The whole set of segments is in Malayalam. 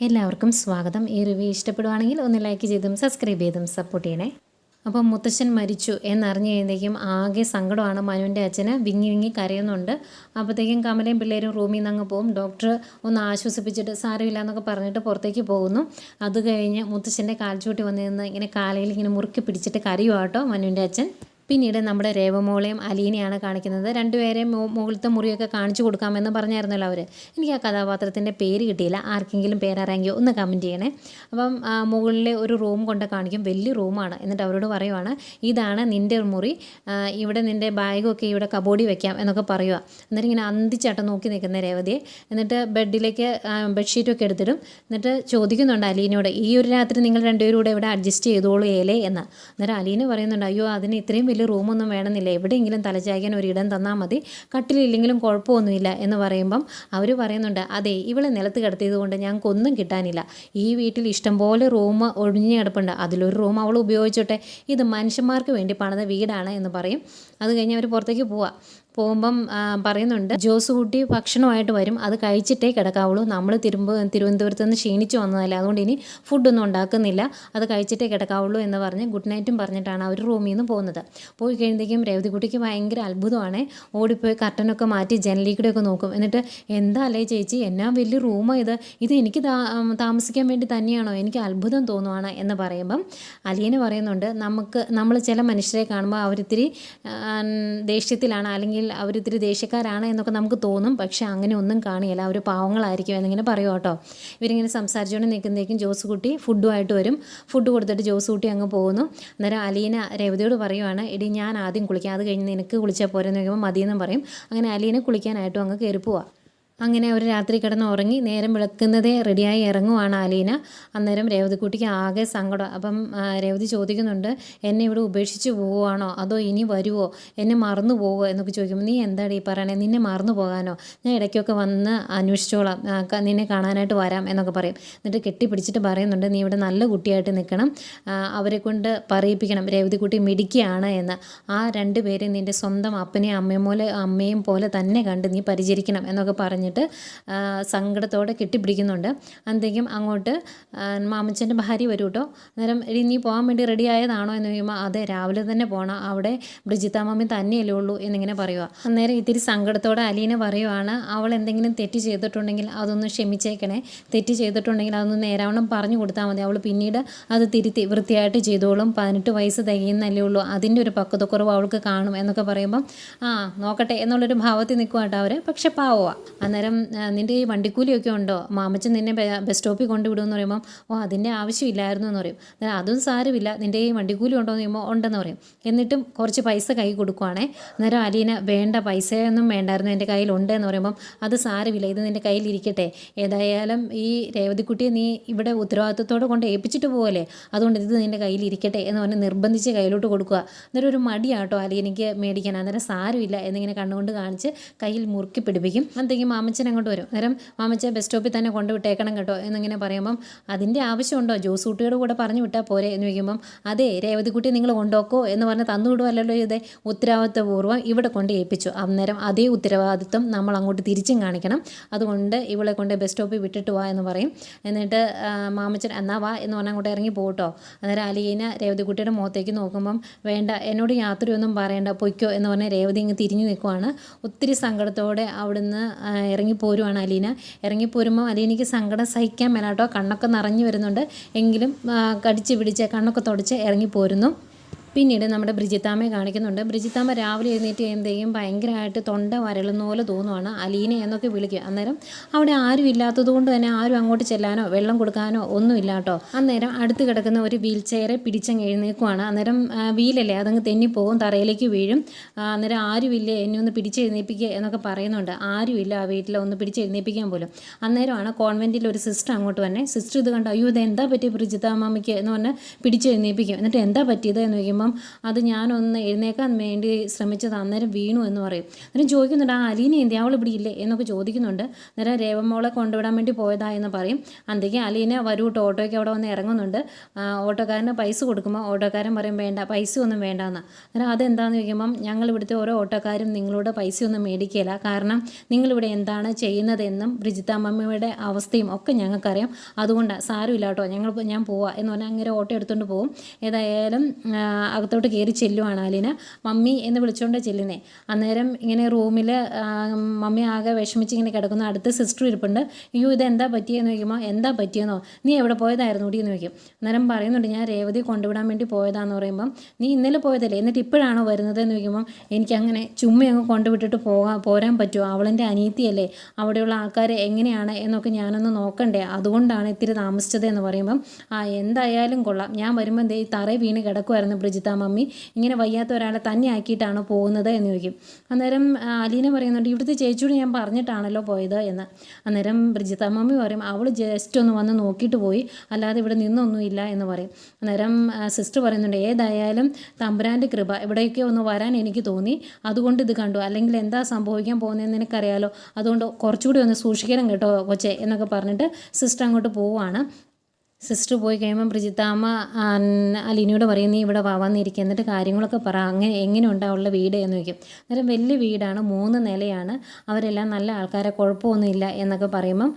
എല്ലാവർക്കും സ്വാഗതം. ഈ റിവ്യൂ ഇഷ്ടപ്പെടുവാണെങ്കിൽ ഒന്ന് ലൈക്ക് ചെയ്തും സബ്സ്ക്രൈബ് ചെയ്തും സപ്പോർട്ട് ചെയ്യണേ. അപ്പം മുത്തശ്ശൻ മരിച്ചു എന്നറിഞ്ഞു കഴിഞ്ഞത്തേക്കും ആകെ സങ്കടമാണ് മനുവിന്റെ അച്ഛന്. വിങ്ങി വിങ്ങി കരയുന്നുണ്ട്. അപ്പോഴത്തേക്കും കമലയും പിള്ളേരും റൂമിൽ നിന്ന് അങ്ങ് പോകും. ഡോക്ടർ ഒന്ന് ആശ്വസിപ്പിച്ചിട്ട് സാരമില്ല എന്നൊക്കെ പറഞ്ഞിട്ട് പുറത്തേക്ക് പോകുന്നു. അത് കഴിഞ്ഞ് മുത്തശ്ശന്റെ കാൽച്ചൂട്ടി വന്നിരുന്ന് ഇങ്ങനെ കാലയിൽ ഇങ്ങനെ മുറുക്കി പിടിച്ചിട്ട് കരയുവാട്ടോ മനുവിന്റെ അച്ഛൻ. പിന്നീട് നമ്മുടെ രേവമോളെയും അലീനയാണ് കാണിക്കുന്നത്. രണ്ടുപേരെയും മുകളിലത്തെ മുറിയൊക്കെ കാണിച്ചു കൊടുക്കാമെന്ന് പറഞ്ഞായിരുന്നല്ലോ അവർ എനിക്ക് ആ കഥാപാത്രത്തിന്റെ പേര് കിട്ടിയില്ല. ആർക്കെങ്കിലും പേരറിയെങ്കിൽ ഒന്ന് കമന്റ് ചെയ്യണേ. അപ്പം മുകളിലെ ഒരു റൂം കൊണ്ട് കാണിക്കും. വലിയ റൂമാണ് എന്നിട്ട് അവരോട് പറയുവാണ് ഇതാണ് നിന്റെ മുറി. ഇവിടെ നിന്റെ ബാഗൊക്കെ ഇവിടെ കബോഡി വെക്കാം എന്നൊക്കെ പറയുക എന്നിട്ട് ഇങ്ങനെ അന്തിച്ചാട്ടം നോക്കി നിൽക്കുന്ന രേവതിയെ എന്നിട്ട് ബെഡിലേക്ക് ബെഡ്ഷീറ്റൊക്കെ എടുത്തിടും. എന്നിട്ട് ചോദിക്കുന്നുണ്ട് അലീനയോട് ഈ ഒരു രാത്രി നിങ്ങൾ രണ്ടുപേരും കൂടെ ഇവിടെ അഡ്ജസ്റ്റ് ചെയ്തോളൂ ഏലേ എന്ന്. അന്നേരം അലീന പറയുന്നുണ്ട് അയ്യോ അതിന് ഇത്രയും വലിയ റൂമൊന്നും വേണമെന്നില്ല. എവിടെയെങ്കിലും തലചായ്ക്കാൻ ഒരു ഇടം തന്നാൽ മതി. കട്ടിലില്ലെങ്കിലും കുഴപ്പമൊന്നുമില്ല എന്ന് പറയുമ്പം അവർ പറയുന്നുണ്ട് അതെ ഇവളെ നിലത്ത് കിടത്തിയത് കൊണ്ട് ഞങ്ങൾക്കൊന്നും കിട്ടാനില്ല. ഈ വീട്ടിൽ ഇഷ്ടംപോലെ റൂം ഒഴിഞ്ഞ് കിടപ്പുണ്ട്. അതിലൊരു റൂം അവൾ ഉപയോഗിച്ചോട്ടെ. ഇത് മനുഷ്യന്മാർക്ക് വേണ്ടി പണിത വീടാണ് എന്ന് പറയും. അത് കഴിഞ്ഞ് അവർ പുറത്തേക്ക് പോവാം. പോകുമ്പം പറയുന്നുണ്ട് ജോസ് കുട്ടി ഭക്ഷണമായിട്ട് വരും. അത് കഴിച്ചിട്ടേ കിടക്കാവുള്ളൂ. നമ്മൾ തിരുമ്പ് തിരുവനന്തപുരത്ത് നിന്ന് ക്ഷീണിച്ച് വന്നതല്ല. അതുകൊണ്ട് ഇനി ഫുഡൊന്നും ഉണ്ടാക്കുന്നില്ല. അത് കഴിച്ചിട്ടേ കിടക്കാവുള്ളൂ എന്ന് പറഞ്ഞ് ഗുഡ് നൈറ്റും പറഞ്ഞിട്ടാണ് അവർ റൂമിൽ നിന്ന് പോകുന്നത്. പോയി കഴിയുമ്പോഴേക്കും രേവതിക്കുട്ടിക്ക് ഭയങ്കര അത്ഭുതമാണ്. ഓടിപ്പോയി കർട്ടനൊക്കെ മാറ്റി ജനലിൽ കൂടെയൊക്കെ നോക്കും. എന്നിട്ട് എന്താ അല്ലേ ചേച്ചി? എന്നാ വലിയ റൂമാണ് ഇത്? ഇത് എനിക്ക് താമസിക്കാൻ വേണ്ടി തന്നെയാണോ? എനിക്ക് അത്ഭുതം തോന്നുവാണ് എന്ന് പറയുമ്പം അലിയന് പറയുന്നുണ്ട് നമുക്ക് നമ്മൾ ചില മനുഷ്യരെ കാണുമ്പോൾ അവരിത്തിരി ദേഷ്യത്തിലാണ്. അല്ലെങ്കിൽ അവരിത്തിരി ദേഷ്യക്കാരാണ് എന്നൊക്കെ നമുക്ക് തോന്നും. പക്ഷേ അങ്ങനെ ഒന്നും കാണില്ല. അവർ പാവങ്ങളായിരിക്കും എന്നിങ്ങനെ പറയും കേട്ടോ. ഇവരിങ്ങനെ സംസാരിച്ചുകൊണ്ട് നിൽക്കുന്നതേക്കും ജോസ് കുട്ടി ഫുഡുമായിട്ട് വരും. ഫുഡ് കൊടുത്തിട്ട് ജോസ് കുട്ടി അങ്ങ് പോകുന്നു. അന്നേരം അലീന രേവതിയോട് പറയുവാണ് എടി ഞാൻ ആദ്യം കുളിക്കാം. അത് കഴിഞ്ഞ് നിനക്ക് കുളിച്ചാൽ പോരെന്ന് ചോദിക്കുമ്പോൾ മതിയെന്നും പറയും. അങ്ങനെ അലീന കുളിക്കാനായിട്ടും അങ്ങ് കയറി പോവാം. അങ്ങനെ ഒരു രാത്രി കിടന്ന് ഉറങ്ങി നേരം വിളക്കുന്നതേ റെഡിയായി ഇറങ്ങുവാണ് ആലീന അന്നേരം രേവതിക്കുട്ടിക്ക് ആകെ സങ്കടം. അപ്പം രേവതി ചോദിക്കുന്നുണ്ട് എന്നെ ഇവിടെ ഉപേക്ഷിച്ച് പോവുകയാണോ? അതോ ഇനി വരുമോ എന്നെ മറന്നു പോവുമോ എന്നൊക്കെ ചോദിക്കുമ്പോൾ നീ എന്താടി പറയണേ? നിന്നെ മറന്നു പോകാനോ? ഞാൻ ഇടയ്ക്കൊക്കെ വന്ന് അന്വേഷിച്ചോളാം. നിന്നെ കാണാനായിട്ട് വരാം എന്നൊക്കെ പറയും. എന്നിട്ട് കെട്ടിപ്പിടിച്ചിട്ട് പറയുന്നുണ്ട് നീ ഇവിടെ നല്ല കുട്ടിയായിട്ട് നിൽക്കണം. അവരെ കൊണ്ട് പറയിപ്പിക്കണം. രേവതിക്കുട്ടി മിടിക്കുകയാണ് എന്ന്. ആ രണ്ട് പേരെ നിന്റെ സ്വന്തം അപ്പനെയും അമ്മയും പോലെ അമ്മയും പോലെ തന്നെ കണ്ട് നീ പരിചരിക്കണം എന്നൊക്കെ പറഞ്ഞിട്ട് സങ്കടത്തോടെ കെട്ടിപ്പിടിക്കുന്നുണ്ട്. അന്നത്തേക്കും അങ്ങോട്ട് മാമച്ചന്റെ ഭാര്യ വരും കേട്ടോ അന്നേരം നീ പോകാൻ വേണ്ടി റെഡി ആയതാണോ? എന്ന് ചോദിക്കുമ്പോൾ അതെ രാവിലെ തന്നെ പോകണം അവിടെ ബ്രിജിത്ത മാമി തന്നെയല്ലേ ഉള്ളൂ എന്നിങ്ങനെ പറയുക അന്നേരം ഇത്തിരി സങ്കടത്തോടെ അലീന പറയുവാണ് അവൾ എന്തെങ്കിലും തെറ്റ് ചെയ്തിട്ടുണ്ടെങ്കിൽ അതൊന്ന് ക്ഷമിച്ചേക്കണേ. തെറ്റ് ചെയ്തിട്ടുണ്ടെങ്കിൽ അതൊന്ന് നേരാവണ്ണം പറഞ്ഞു കൊടുത്താൽ മതി. അവൾ പിന്നീട് അത് തിരുത്തി വൃത്തിയായിട്ട് ചെയ്തോളും. പതിനെട്ട് വയസ്സ് തികയുന്നല്ലേ ഉള്ളൂ. അതിന്റെ ഒരു പക്വതക്കുറവ് അവൾക്ക് കാണും എന്നൊക്കെ പറയുമ്പം ആ നോക്കട്ടെ എന്നുള്ളൊരു ഭാവത്തിൽ നിൽക്കുവാട്ടോ അവർ പക്ഷെ പാവുക അന്നേരം ആ, നിന്റെ ഈ വണ്ടിക്കൂലിയൊക്കെ ഉണ്ടോ? മാമച്ചൻ നിന്നെ ബസ് സ്റ്റോപ്പിൽ കൊണ്ടുവിടുമെന്ന് പറയുമ്പം ഓ അതിന്റെ ആവശ്യമില്ലായിരുന്നു എന്ന് പറയും. അന്നേരം അതും സാരമില്ല. നിന്റെ ഈ വണ്ടിക്കൂലി ഉണ്ടോ എന്ന് പറയുമ്പോൾ ഉണ്ടെന്ന് പറയും. എന്നിട്ടും കുറച്ച് പൈസ കൈ കൊടുക്കുവാണേ. അന്നേരം അലീന വേണ്ട പൈസയൊന്നും വേണ്ടായിരുന്നു എന്റെ കയ്യിലുണ്ട് എന്ന് പറയുമ്പം അത് സാരമില്ല. ഇത് നിന്റെ കയ്യിലിരിക്കട്ടെ ഏതായാലും ഈ രേവതിക്കുട്ടിയെ നീ ഇവിടെ ഉത്തരവാദിത്വത്തോടെ കൊണ്ട് ഏൽപ്പിച്ചിട്ട് പോകല്ലേ അതുകൊണ്ട് ഇത് നിന്റെ കയ്യിലിരിക്കട്ടെ എന്ന് പറഞ്ഞ് നിർബന്ധിച്ച് കയ്യിലോട്ട് കൊടുക്കുക. അന്നേരം ഒരു മടിയാട്ടോ അലീനയ്ക്ക് മേടിക്കാൻ. അന്നേരം സാരമില്ല എന്നിങ്ങനെ കണ്ണുകൊണ്ട് കാണിച്ച് കയ്യിൽ മുറുക്കി പിടിപ്പിക്കും. അന്നത്തേക്കും മാമച്ചൻ അങ്ങോട്ട് വരും. നേരം മാമച്ച ബസ് സ്റ്റോപ്പിൽ തന്നെ കൊണ്ടുവിട്ടേക്കണം കേട്ടോ എന്നിങ്ങനെ പറയുമ്പം അതിന്റെ ആവശ്യമുണ്ടോ? ജോസ് കുട്ടിയുടെ കൂടെ പറഞ്ഞു വിട്ടാൽ പോരെ എന്ന് ചോദിക്കുമ്പം അതെ രേവതിക്കുട്ടി നിങ്ങൾ കൊണ്ടുപോക്കോ എന്ന് പറഞ്ഞ് തന്നുവിടുമല്ലോ ഇതേ. ഉത്തരവാദിത്വപൂർവം ഇവിടെ കൊണ്ട് ഏൽപ്പിച്ചു. അന്നേരം അതേ ഉത്തരവാദിത്വം നമ്മൾ അങ്ങോട്ട് തിരിച്ചും കാണിക്കണം. അതുകൊണ്ട് ഇവളെ കൊണ്ട് ബസ് സ്റ്റോപ്പിൽ വിട്ടിട്ട് വാ എന്ന് പറയും. എന്നിട്ട് മാമച്ചൻ എന്നാ വാ എന്ന് പറഞ്ഞാൽ അങ്ങോട്ട് ഇറങ്ങി പോകട്ടോ അന്നേരം അലീന രേവതിക്കുട്ടിയുടെ മുഖത്തേക്ക് നോക്കുമ്പം വേണ്ട എന്നോട് യാത്രയൊന്നും പറയണ്ട പൊയ്ക്കോ എന്ന് പറഞ്ഞാൽ രേവതി ഇങ്ങ് തിരിഞ്ഞു നിൽക്കുവാണ്. ഒത്തിരി സങ്കടത്തോടെ അവിടുന്ന് ആ, ഇറങ്ങിപ്പോരുവാണ് അലീന. ഇറങ്ങി ഇറങ്ങിപ്പോരുമ്പോൾ അലീനയ്ക്ക് സങ്കടം സഹിക്കാൻ മേലാട്ടോ. കണ്ണൊക്കെ നിറഞ്ഞു വരുന്നുണ്ട്. എങ്കിലും കടിച്ച് പിടിച്ച് കണ്ണൊക്കെ തുടച്ച് ഇറങ്ങിപ്പോരുന്നു. പിന്നീട് നമ്മുടെ ബ്രിജിത്താമ്മയെ കാണിക്കുന്നുണ്ട്. ബ്രിജിത്താമ്മ രാവിലെ എഴുന്നേറ്റ് കഴിയുമ്പോഴേക്കും ഭയങ്കരമായിട്ട് തൊണ്ട വരളുന്ന പോലെ തോന്നുവാണ്. അലീന എന്നൊക്കെ വിളിക്കുക അന്നേരം അവിടെ ആരും ഇല്ലാത്തത് കൊണ്ട് തന്നെ ആരും അങ്ങോട്ട് ചെല്ലാനോ വെള്ളം കൊടുക്കാനോ ഒന്നും കേട്ടോ. അന്നേരം അടുത്ത് കിടക്കുന്ന ഒരു വീൽ ചെയറെ പിടിച്ചങ്ങ് എഴുന്നേക്കുവാണ് അന്നേരം വീലല്ലേ? അതങ്ങ് തെന്നിപ്പോവും തറയിലേക്ക് വീഴും. അന്നേരം ആരുമില്ലേ? എന്നെ ഒന്ന് പിടിച്ച് എഴുന്നേൽപ്പിക്കുക എന്നൊക്കെ പറയുന്നുണ്ട്. ആരുമില്ല ആ വീട്ടിൽ ഒന്ന് പിടിച്ച് എഴുന്നേൽപ്പിക്കാൻ പോലും. അന്നേരമാണ് കോൺവെന്റിൽ ഒരു സിസ്റ്റർ അങ്ങോട്ട് വന്നെ. സിസ്റ്റർ ഇത് കണ്ടു? അയ്യോ ഇത് എന്താ പറ്റിയ ബ്രിജിത്താമ്മയ്ക്ക് എന്ന് പറഞ്ഞാൽ പിടിച്ച് എഴുന്നേൽപ്പിക്കും എന്നിട്ട് എന്താ പറ്റിയത് എന്ന് ചോദിക്കുമ്പോൾ പറയുമ്പം അത് ഞാനൊന്ന് എഴുന്നേക്കാൻ വേണ്ടി ശ്രമിച്ചത് അന്നേരം വീണു എന്ന് പറയും. അന്നേരം ചോദിക്കുന്നുണ്ട് ആ അലീന എന്തി അവൾ ഇവിടെ ഇല്ലേ? എന്നൊക്കെ ചോദിക്കുന്നുണ്ട്. അന്നേരം രേവമോളെ കൊണ്ടുവിടാൻ വേണ്ടി പോയതാ എന്ന് പറയും. അന്തേക്ക് അലീന വരൂ കേട്ടോ ഓട്ടോയ്ക്ക് അവിടെ വന്ന് ഇറങ്ങുന്നുണ്ട്. ഓട്ടോക്കാരന് പൈസ കൊടുക്കുമ്പോൾ ഓട്ടോക്കാരൻ പറയും വേണ്ട പൈസ ഒന്നും വേണ്ടാന്ന്. അന്നേരം അതെന്താണെന്ന് ചോദിക്കുമ്പം ഞങ്ങൾ ഇവിടുത്തെ ഓരോ ഓട്ടോക്കാരും നിങ്ങളോട് പൈസ ഒന്നും മേടിക്കില്ല കാരണം നിങ്ങളിവിടെ എന്താണ് ചെയ്യുന്നതെന്നും ബ്രിജിത്താമ്മയുടെ അവസ്ഥയും ഒക്കെ ഞങ്ങൾക്കറിയാം. അതുകൊണ്ടാണ് സാരമില്ല കേട്ടോ ഞങ്ങൾ ഞാൻ പോവാ എന്ന് പറഞ്ഞാൽ അങ്ങനെ ഓട്ടോ എടുത്തുകൊണ്ട് പോകും. ഏതായാലും അകത്തോട്ട് കയറി ചെല്ലുവാണ് അലീന. മമ്മി എന്ന് വിളിച്ചുകൊണ്ട് ചെല്ലുന്നേ. അന്നേരം ഇങ്ങനെ റൂമിൽ മമ്മി ആകെ വിഷമിച്ച് ഇങ്ങനെ കിടക്കുന്ന അടുത്ത് സിസ്റ്റർ ഇരിപ്പുണ്ട്. അയ്യോ ഇതെന്താ പറ്റിയെന്ന് ചോദിക്കുമ്പോൾ എന്താ പറ്റിയെന്നോ? നീ എവിടെ പോയതായിരുന്നു കൂടി എന്ന് ചോദിക്കും. അന്നേരം പറയുന്നുണ്ട് ഞാൻ രേവതി കൊണ്ടുവിടാൻ വേണ്ടി പോയതാന്ന് പറയുമ്പം നീ ഇന്നലെ പോയതല്ലേ? എന്നിട്ട് ഇപ്പോഴാണോ വരുന്നത് എന്ന് ചോദിക്കുമ്പം എനിക്കങ്ങനെ ചുമ്മ അങ്ങ് കൊണ്ടുവിട്ടിട്ട് പോകാൻ പോരാൻ പറ്റുമോ അവളെന്റെ അനീതിയല്ലേ അവിടെയുള്ള ആൾക്കാർ എങ്ങനെയാണ് എന്നൊക്കെ ഞാനൊന്ന് നോക്കണ്ടേ? അതുകൊണ്ടാണ് ഇത്തിരി താമസിച്ചത് എന്ന് പറയുമ്പം ആ എന്തായാലും കൊള്ളാം. ഞാൻ വരുമ്പോൾ ദേ തറ വീണ് കിടക്കുമായിരുന്നു ബ്രിജിത്ത മമ്മി ഇങ്ങനെ വയ്യാത്ത ഒരാളെ തന്നെ ആക്കിയിട്ടാണ് പോകുന്നത് എന്ന് ചോദിക്കും. അന്നേരം അലീന പറയുന്നുണ്ട് ഇവിടുത്തെ ചേച്ചിയോട് ഞാൻ പറഞ്ഞിട്ടാണല്ലോ പോയത് എന്ന്. അന്നേരം ബ്രിജിത മമ്മി പറയും അവൾ ജസ്റ്റ് ഒന്ന് വന്ന് നോക്കിയിട്ട് പോയി അല്ലാതെ ഇവിടെ നിന്നൊന്നുമില്ല എന്ന് പറയും. അന്നേരം സിസ്റ്റർ പറയുന്നുണ്ട് ഏതായാലും തമ്പുരാന്റെ കൃപ ഇവിടേക്ക് ഒന്ന് വരാൻ എനിക്ക് തോന്നി. അതുകൊണ്ട് ഇത് കണ്ടു. അല്ലെങ്കിൽ എന്താ സംഭവിക്കാൻ പോകുന്നതെന്ന് എനിക്കറിയാലോ അതുകൊണ്ട് കുറച്ചുകൂടി ഒന്ന് സൂക്ഷിക്കണം കേട്ടോ കൊച്ചെ എന്നൊക്കെ പറഞ്ഞിട്ട് സിസ്റ്റർ അങ്ങോട്ട് പോവുകയാണ്. സിസ്റ്റർ പോയി കഴിയുമ്പം പ്രിജിത്താമ്മ അലിനിയോട് പറയും നീ ഇവിടെ വാവാന്നിരിക്കുക എന്നിട്ട് കാര്യങ്ങളൊക്കെ പറ അങ്ങനെ എങ്ങനെ ഉണ്ടാവുള്ള വീട്? എന്ന് ചോദിക്കും. അന്നേരം വലിയ വീടാണ് മൂന്ന് നിലയാണ്. അവരെല്ലാം നല്ല ആൾക്കാരെ കുഴപ്പമൊന്നുമില്ല എന്നൊക്കെ പറയുമ്പം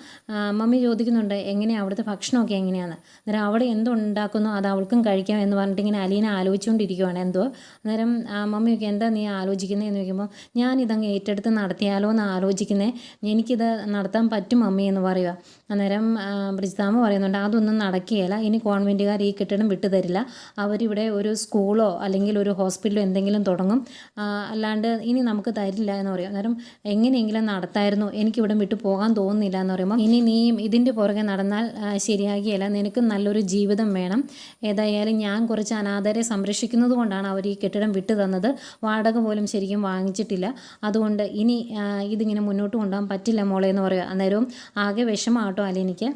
മമ്മി ചോദിക്കുന്നുണ്ട് എങ്ങനെയാണ് അവിടുത്തെ ഭക്ഷണമൊക്കെ എങ്ങനെയാണ് അന്നേരം അവിടെ എന്തുണ്ടാക്കുന്നോ അത് അവൾക്കും കഴിക്കാം എന്ന് പറഞ്ഞിട്ട് ഇങ്ങനെ അലീന ആലോചിച്ചുകൊണ്ടിരിക്കുവാണ് എന്തോ അന്നേരം മമ്മിയൊക്കെ എന്താ നീ ആലോചിക്കുന്നത് എന്ന് ചോദിക്കുമ്പോൾ ഞാൻ ഇതങ്ങ് ഏറ്റെടുത്ത് നടത്തിയാലോ എന്ന് ആലോചിക്കുന്നത് എനിക്കിത് നടത്താൻ പറ്റും മമ്മി എന്ന് പറയുക അന്നേരം പ്രിജിതാമ്മ പറയുന്നുണ്ട് അതൊന്നും നടക്കുകയില്ല. ഇനി കോൺവെന്റുകാർ ഈ കെട്ടിടം വിട്ടുതരില്ല അവരിവിടെ ഒരു സ്കൂളോ അല്ലെങ്കിൽ ഒരു ഹോസ്പിറ്റലോ എന്തെങ്കിലും തുടങ്ങും. അല്ലാണ്ട് ഇനി നമുക്ക് തരില്ല എന്ന് പറയും. അന്നേരം എങ്ങനെയെങ്കിലും നടത്തായിരുന്നു. എനിക്കിവിടെ വിട്ടു പോകാൻ തോന്നുന്നില്ല എന്ന് പറയുമ്പോൾ ഇനി നീയും ഇതിന്റെ പുറകെ നടന്നാൽ ശരിയാകിയല്ല നിനക്ക് നല്ലൊരു ജീവിതം വേണം. ഏതായാലും ഞാൻ കുറച്ച് അനാഥരെ സംരക്ഷിക്കുന്നത് കൊണ്ടാണ് അവർ ഈ കെട്ടിടം വിട്ടു തന്നത്. വാടക പോലും ശരിക്കും വാങ്ങിച്ചിട്ടില്ല. അതുകൊണ്ട് ഇനി ഇതിങ്ങനെ മുന്നോട്ട് കൊണ്ടുപോകാൻ പറ്റില്ല മോളെ എന്ന് പറയുക അന്നേരവും ആകെ വിഷമാട്ടോ അല്ലെനിക്ക്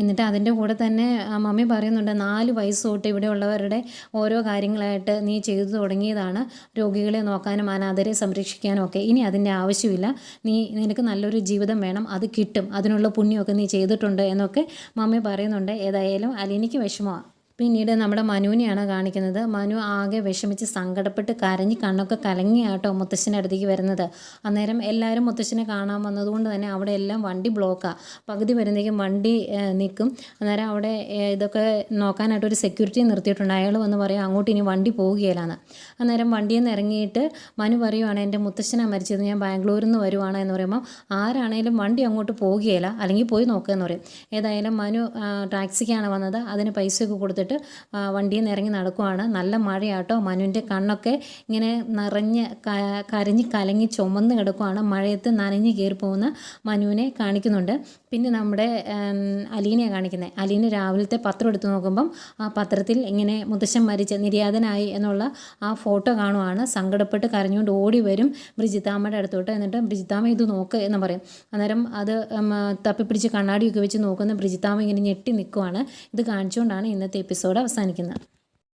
എന്നിട്ട് അതിന്റെ കൂടെ തന്നെ ആ മമ്മി പറയുന്നുണ്ട് നാല് വയസ്സ് തൊട്ട് ഇവിടെയുള്ളവരുടെ ഓരോ കാര്യങ്ങളായിട്ട് നീ ചെയ്തു തുടങ്ങിയതാണ്. രോഗികളെ നോക്കാനും അനാഥരെ സംരക്ഷിക്കാനും ഒക്കെ. ഇനി അതിന്റെ ആവശ്യമില്ല. നീ നിനക്ക് നല്ലൊരു ജീവിതം വേണം. അത് കിട്ടും. അതിനുള്ള പുണ്യമൊക്കെ നീ ചെയ്തിട്ടുണ്ട് എന്നൊക്കെ മമ്മി പറയുന്നുണ്ട്. ഏതായാലും അലിനിക്ക് വിഷമമാണ് പിന്നീട് നമ്മുടെ മനുവിനെയാണ് കാണിക്കുന്നത്. മനു ആകെ വിഷമിച്ച് സങ്കടപ്പെട്ട് കരഞ്ഞ് കണ്ണൊക്കെ കലങ്ങിയാട്ടോ മുത്തശ്ശന്റെ അടുത്തേക്ക് വരുന്നത്. അന്നേരം എല്ലാവരും മുത്തശ്ശനെ കാണാൻ വന്നതുകൊണ്ട് തന്നെ അവിടെ എല്ലാം വണ്ടി ബ്ലോക്കാണ് പകുതി വരുന്നേക്കും വണ്ടി നിൽക്കും അന്നേരം അവിടെ ഇതൊക്കെ നോക്കാനായിട്ട് ഒരു സെക്യൂരിറ്റി നിർത്തിയിട്ടുണ്ട്. അയാൾ വന്ന് പറയും അങ്ങോട്ട് ഇനി വണ്ടി പോവുകയില്ലാന്ന്. അന്നേരം വണ്ടിയിൽ നിന്ന് ഇറങ്ങിയിട്ട് മനു പറയുവാണ് എന്റെ മുത്തശ്ശനാണ് മരിച്ചത്. ഞാൻ ബാംഗ്ലൂരിൽ നിന്ന് വരുവാണ്. എന്ന് പറയുമ്പോൾ ആരാണേലും വണ്ടി അങ്ങോട്ട് പോവുകയില്ല. അല്ലെങ്കിൽ പോയി നോക്കുക എന്ന് പറയും. ഏതായാലും മനു ടാക്സിക്കാണ് വന്നത്. അതിന് പൈസയൊക്കെ കൊടുത്തിട്ട് ആ, വണ്ടിയിൽ നിന്ന് ഇറങ്ങി നടക്കുവാണ്. നല്ല മഴയാട്ടോ. മനുവിന്റെ കണ്ണൊക്കെ ഇങ്ങനെ നിറഞ്ഞ് കരഞ്ഞ് കലങ്ങി ചുമന്ന് കിടക്കുവാണ്. മഴയത്ത് നനഞ്ഞ് കയറി പോകുന്ന മനുവിനെ കാണിക്കുന്നുണ്ട്. പിന്നെ നമ്മുടെ അലീനെ കാണിക്കുന്നത് അലീന രാവിലത്തെ പത്രം എടുത്തു നോക്കുമ്പം ആ പത്രത്തിൽ ഇങ്ങനെ മുത്തശ്ശൻ മരിച്ച നിര്യാതനായി എന്നുള്ള ആ ഫോട്ടോ കാണുവാണ്. സങ്കടപ്പെട്ട് കരഞ്ഞുകൊണ്ട് ഓടി വരും ബ്രിജിത്താമ്മയുടെ അടുത്തോട്ട്. എന്നിട്ട് ബ്രിജിത്താമ്മ ഇത് നോക്ക് എന്ന് പറയും. അന്നേരം അത് തപ്പിപ്പിടിച്ച് കണ്ണാടിയൊക്കെ വെച്ച് നോക്കുന്ന ബ്രിജിത്താമ്മ ഇങ്ങനെ ഞെട്ടി നിൽക്കുവാണ്. ഇത് കാണിച്ചുകൊണ്ടാണ് ഇന്നത്തെ എപ്പിസോഡ് അവസാനിക്കുന്നത്